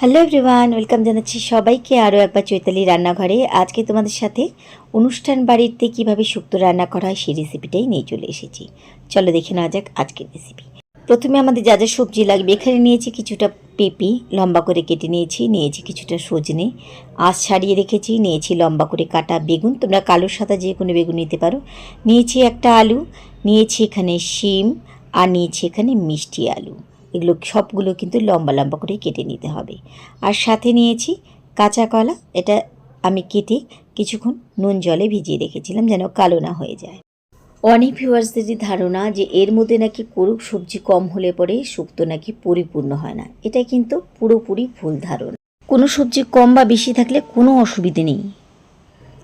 Hello everyone welcome জানাচ্ছি সবাইকে আরও একবার চৈতালি রান্নাঘরে। আজকে তোমাদের সাথে অনুষ্ঠান বাড়িতে কীভাবে শুক্তো রান্না করা হয় সেই রেসিপিটাই নিয়ে চলে এসেছি। চলো দেখে নেওয়া যাক আজকের রেসিপি প্রথমে আমাদের যা যা সবজি লাগবে, এখানে নিয়েছি কিছুটা পেঁপে, লম্বা করে কেটে নিয়েছি নিয়েছি কিছুটা সজনে, আঁশ ছাড়িয়ে রেখেছি, নিয়েছি লম্বা করে কাটা বেগুন, তোমরা কালো, সাদা যে কোনো বেগুন নিতে পারো। নিয়েছি একটা আলু, নিয়েছি এখানে শিম, আর নিয়েছি এখানে মিষ্টি আলু। এগুলো সবগুলো কিন্তু লম্বা লম্বা করে কেটে নিতে হবে। আর সাথে নিয়েছি কাঁচা কলা, এটা আমি কেটে কিছুক্ষণ নুন জলে ভিজিয়ে রেখেছিলাম যেন কালো না হয়ে যায়। অনেক ভিউয়ার্সদেরই ধারণা যে এর মধ্যে নাকি করুক সবজি কম হলে পরে শুক্তো নাকি পরিপূর্ণ হয় না, এটা কিন্তু পুরোপুরি ভুল ধারণা। কোনো সবজি কম বা বেশি থাকলে কোনো অসুবিধে নেই।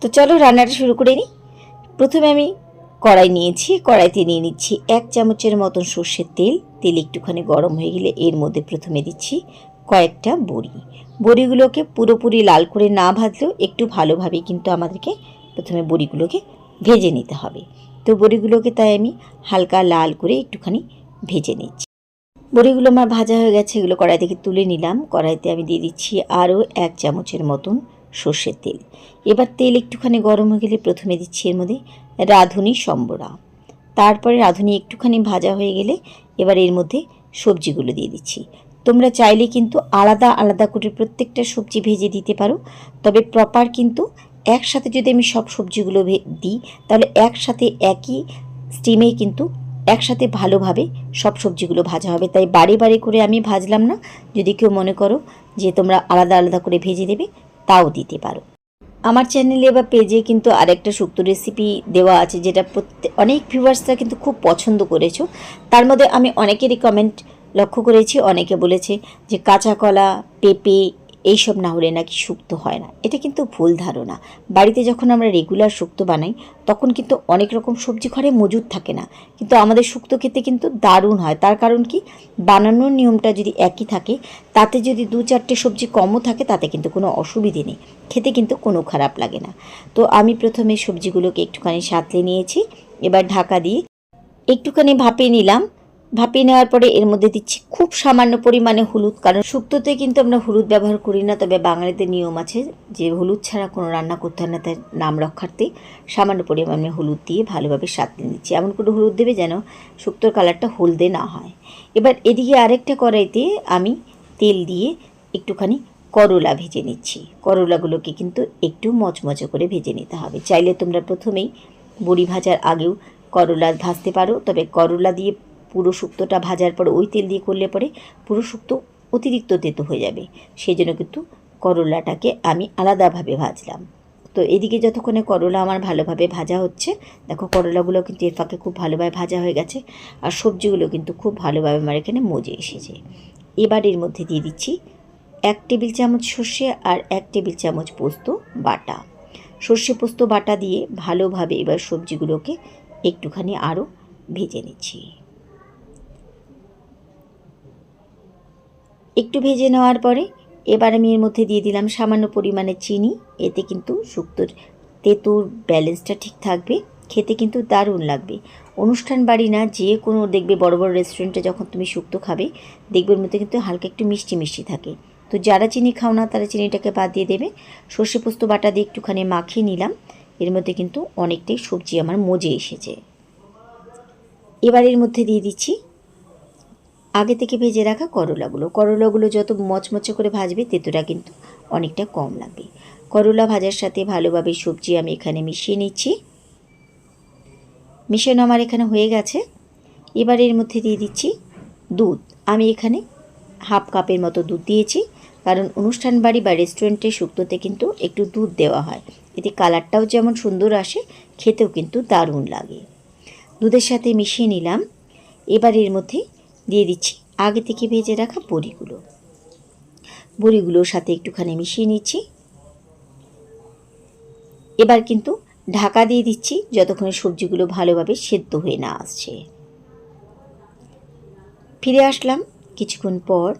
তো চলো রান্নাটা শুরু করে নিই। প্রথমে আমি কড়াই নিয়েছি, কড়াইতে নিয়ে নিচ্ছি এক চামচের মতন সর্ষের তেল। তেল একটুখানি গরম হয়ে গেলে এর মধ্যে প্রথমে দিচ্ছি কয়েকটা বড়ি। বড়িগুলোকে পুরোপুরি লাল করে না ভাজলেও একটু ভালোভাবে কিন্তু আমাদেরকে প্রথমে বড়িগুলোকে ভেজে নিতে হবে। তো বড়িগুলোকে তাই আমি হালকা লাল করে একটুখানি ভেজে নিচ্ছি। বড়িগুলো আমার ভাজা হয়ে গেছে, এগুলো কড়াই থেকে তুলে নিলাম। কড়াইতে আমি দিয়ে দিচ্ছি আরও এক চামচের মতন সর্ষের তেল। এবার তেল একটুখানি গরম হয়ে গেলে প্রথমে দিচ্ছি এর মধ্যে রাঁধুনি সম্বরা। তারপরে রাঁধুনি একটুখানি ভাজা হয়ে গেলে এবার এর মধ্যে সবজিগুলো দিয়ে দিচ্ছি। তোমরা চাইলে কিন্তু আলাদা আলাদা করে প্রত্যেকটা সবজি ভেজে দিতে পারো, তবে প্রপার কিন্তু একসাথে যদি আমি সব সবজিগুলো দিই, তাহলে একসাথে একই স্টিমে কিন্তু একসাথে ভালোভাবে সব সবজিগুলো ভাজা হবে। তাই বারে বারে করে আমি ভাজলাম না। যদি কেউ মনে করো যে তোমরা আলাদা আলাদা করে ভেজে দেবে, তাও দিতে পারো। আমার চ্যানেলে বা পেজে কিন্তু আরেকটা শুক্তো রেসিপি দেওয়া আছে, যেটা প্রত্যেক অনেক ভিউয়ার্সরা কিন্তু খুব পছন্দ করেছ। তার মধ্যে আমি অনেকেরই কমেন্ট লক্ষ্য করেছি, অনেকে বলেছে যে কাঁচা কলা, পেঁপে এইসব না হলে নাকি শুক্তো হয় না। এটা কিন্তু ভুল ধারণা। বাড়িতে যখন আমরা রেগুলার শুক্তো বানাই, তখন কিন্তু অনেক রকম সবজি ঘরে মজুদ থাকে না। কিন্তু আমাদের শুক্তো খেতে কিন্তু দারুণ হয়। তার কারণ কি? বানানোর নিয়মটা যদি একই থাকে, তাতে যদি দু চারটে সবজি কমও থাকে, তাতে কিন্তু কোনো অসুবিধে নেই। খেতে কিন্তু কোনো খারাপ লাগে না। তো আমি প্রথমে সবজিগুলোকে একটুখানি সাঁতলে নিয়েছি। এবার ঢাকা দিয়ে একটুখানি ভাপিয়ে নিলাম। ভাপিয়ে নেওয়ার পরে এর মধ্যে দিচ্ছি খুব সামান্য পরিমাণে হলুদ, কারণ শুক্তোতে কিন্তু আমরা হলুদ ব্যবহার করি না, তবে বাঙালিদের নিয়ম আছে যে হলুদ ছাড়া কোনো রান্না করতে হয় না তার নাম রক্ষার্থে সামান্য পরিমাণে হলুদ দিয়ে ভালোভাবে সাঁতলে নিচ্ছি এমন করে হলুদ দেবে যেন শুক্তোর কালারটা হলদে না হয়। এবার এদিকে আরেকটা কড়াইতে আমি তেল দিয়ে একটুখানি করলা ভেজে নিচ্ছি। করলাগুলোকে কিন্তু একটু মচমচে করে ভেজে নিতে হবে। চাইলে তোমরা প্রথমেই বড়ি ভাজার আগেও করলা ভাজতে পারো, তবে করলা দিয়ে পুরো শুক্তোটা ভাজার পরে ওই তেল দিয়ে করলে পরে পুরো শুক্তো অতিরিক্ত তেতো হয়ে যাবে। সেই জন্য কিন্তু করলাটাকে আমি আলাদাভাবে ভাজলাম। তো এদিকে যতক্ষণে করলা আমার ভালোভাবে ভাজা হচ্ছে, দেখো করলাগুলো কিন্তু এর ফাঁকে খুব ভালোভাবে ভাজা হয়ে গেছে আর সবজিগুলো কিন্তু খুব ভালোভাবে আমার এখানে মজে এসেছে। এবার এর মধ্যে দিয়ে দিচ্ছি এক টেবিল চামচ সর্ষে আর এক টেবিল চামচ পোস্ত বাটা। সর্ষে পোস্ত বাটা দিয়ে ভালোভাবে এবার সবজিগুলোকে একটুখানি আরও ভেজে নিচ্ছি। একটু ভেজে নেওয়ার পরে এবার আমি এর মধ্যে দিয়ে দিলাম সামান্য পরিমাণে চিনি। এতে কিন্তু শুক্তোর তেঁতুর ব্যালেন্সটা ঠিক থাকবে। খেতে কিন্তু দারুণ লাগবে। অনুষ্ঠান বাড়ি না, যে কোনো দেখবে বড় বড় রেস্টুরেন্টে যখন তুমি শুক্তো খাবে, দেখবে মধ্যে কিন্তু হালকা একটু মিষ্টি মিষ্টি থাকে। তো যারা চিনি খাও না, তারা চিনিটাকে বাদ দিয়ে দেবে। সর্ষে পোস্ত বাটা দিয়ে একটুখানি মাখিয়ে নিলাম। এর মধ্যে কিন্তু অনেকটাই সবজি আমার মজে এসেছে। এবার এর মধ্যে দিয়ে দিচ্ছি আগে থেকে ভেজে রাখা করলাগুলো। করলাগুলো যত মচমচে করে ভাজবে, তেঁতুটা কিন্তু অনেকটা কম লাগবে। করলা ভাজার সাথে ভালোভাবে সবজি আমি এখানে মিশিয়ে নিচ্ছি। মিশানো আমার এখানে হয়ে গেছে। এবার এর মধ্যে দিয়ে দিচ্ছি দুধ। আমি এখানে হাফ কাপের মতো দুধ দিয়েছি, কারণ অনুষ্ঠান বাড়ি বা রেস্টুরেন্টে শুক্তোতে কিন্তু একটু দুধ দেওয়া হয়। এতে কালারটাও যেমন সুন্দর আসে, খেতেও কিন্তু দারুণ লাগে। দুধের সাথে মিশিয়ে নিলাম। এবার এর মধ্যে দিয়ে দিচ্ছি। আগে থেকে ভেজে রাখা বড়িগুলো। বড়িগুলোর সাথে একটুখানি মিশিয়ে নিচ্ছি। এবার কিন্তু ঢাকা দিয়ে দিচ্ছি যতক্ষণে সবজিগুলো ভালোভাবে সেদ্ধ হয়ে না আসছে। ফিরে আসলাম কিছুক্ষণ পর।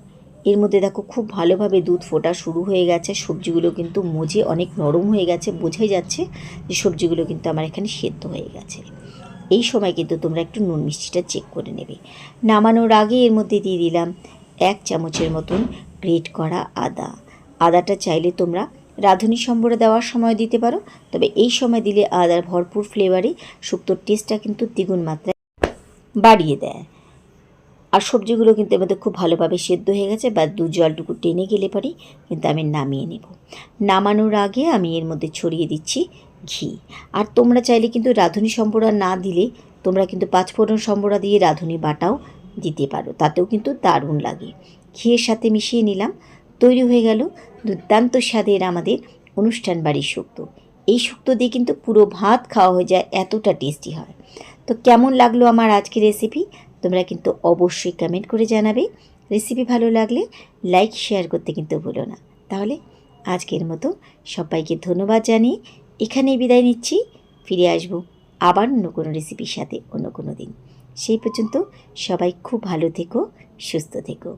এর মধ্যে দেখো খুব ভালোভাবে দুধ ফোটা শুরু হয়ে গেছে। সবজিগুলো কিন্তু মজে অনেক নরম হয়ে গেছে। বোঝাই যাচ্ছে যে সবজিগুলো কিন্তু আমার এখানে সেদ্ধ হয়ে গেছে। এই সময় কিন্তু তোমরা একটু নুন মিষ্টিটা চেক করে নেবে। নামানোর আগে এর মধ্যে দিয়ে দিলাম এক চামচের মতন গ্রেট করা আদা। আদাটা চাইলে তোমরা রাঁধুনি সম্বরে দেওয়ার সময় দিতে পারো, তবে এই সময় দিলে আদার ভরপুর ফ্লেভারে শুক্তোর টেস্টটা কিন্তু দ্বিগুণ মাত্রায় বাড়িয়ে দেয়। আর সবজিগুলো কিন্তু মধ্যে খুব ভালোভাবে সেদ্ধ হয়ে গেছে, বা দু জলটুকু টেনে গেলে পরে কিন্তু আমি নামিয়ে নেব। নামানোর আগে আমি এর মধ্যে ছড়িয়ে দিচ্ছি ঘি আর তোমরা চাইলে কিন্তু রাঁধুনি সম্বরা না দিলে তোমরা কিন্তু পাঁচফোড়ন সম্বরা দিয়ে রাঁধুনি বাটাও দিতে পারো। তাতেও কিন্তু দারুণ লাগে। ঘিয়ের সাথে মিশিয়ে নিলাম। তৈরি হয়ে গেল দুর্দান্ত স্বাদের আমাদের অনুষ্ঠান বাড়ির শুক্তো। এই শুক্তো দিয়ে কিন্তু পুরো ভাত খাওয়া হয়ে যায়, এতটা টেস্টি হয়। তো কেমন লাগল আমার আজকের রেসিপি তোমরা কিন্তু অবশ্যই কমেন্ট করে জানাবে। রেসিপি ভালো লাগলে লাইক শেয়ার করতে কিন্তু ভুলো না। তাহলে আজকের মতো সবাইকে ধন্যবাদ জানিয়ে এখানেই বিদায় নিচ্ছি, ফিরে আসব আবার অন্য কোনো রেসিপির সাথে অন্য কোনো দিন। সেই পর্যন্ত সবাই খুব ভালো থেকো, সুস্থ থেকো।